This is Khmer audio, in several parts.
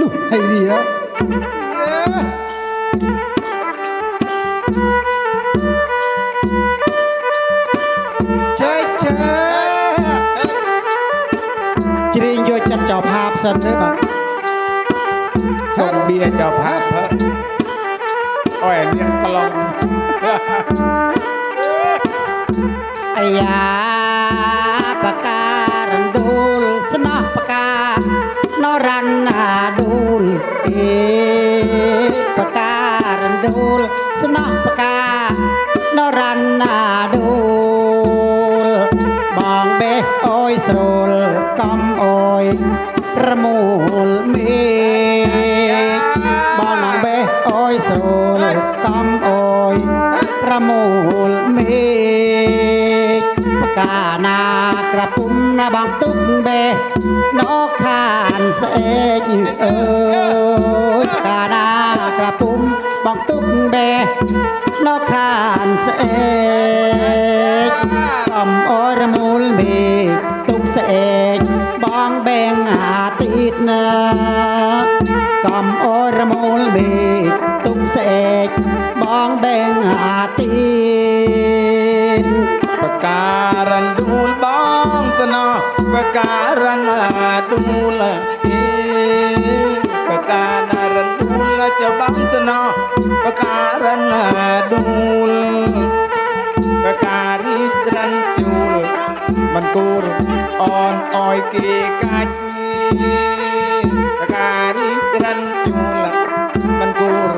ลูกไห้เดียเจ๊เจ๊จริงโยจัดเจอบภาพสันได้บัดสันเบียเจอบภาพอ้อยเนี่ยกลองไอ้ยา រនរណាដួលអេបការណ្ដួលស្នោះបការនរណាដួលបងបេះអើយស្រួលកំអើយរមូលមេបងនងបេះអើយស្រួលកំานากระปุ่มนาบางตุ้มเบนกขานเสกเอ้กานากระปุ่มบางตุ้มเบนกขานเสกกอมอรมูลเบตุกเสกบองเบงอาติดนะกอมอรมูลเบตุกเสกบองเบงอาติด ការងដួលបងស្នោបការងដួលអេបការងដួលច្បាំងស្នោបការងដួលបការីត្រាន់ជូលមិនគូរអនអយគេកាច់បការីត្រាន់ជូលមិនគូរ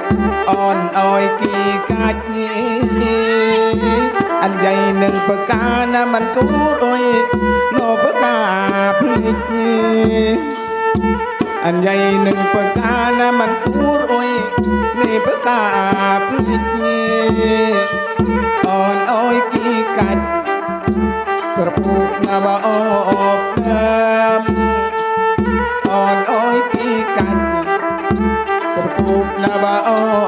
អនអយគេកាច់ អញ្ញៃនឹងបកាណាមិនគូរអុយលោបកាភ្លេចអញ្ញៃនឹងបកាណាមិនគួរអុយនេះបកាភ្លេចអូនអើយគីកាច់ស្រពុកណាបអបដើមអូនអើយគីកាច់ស្រពុកណាបអ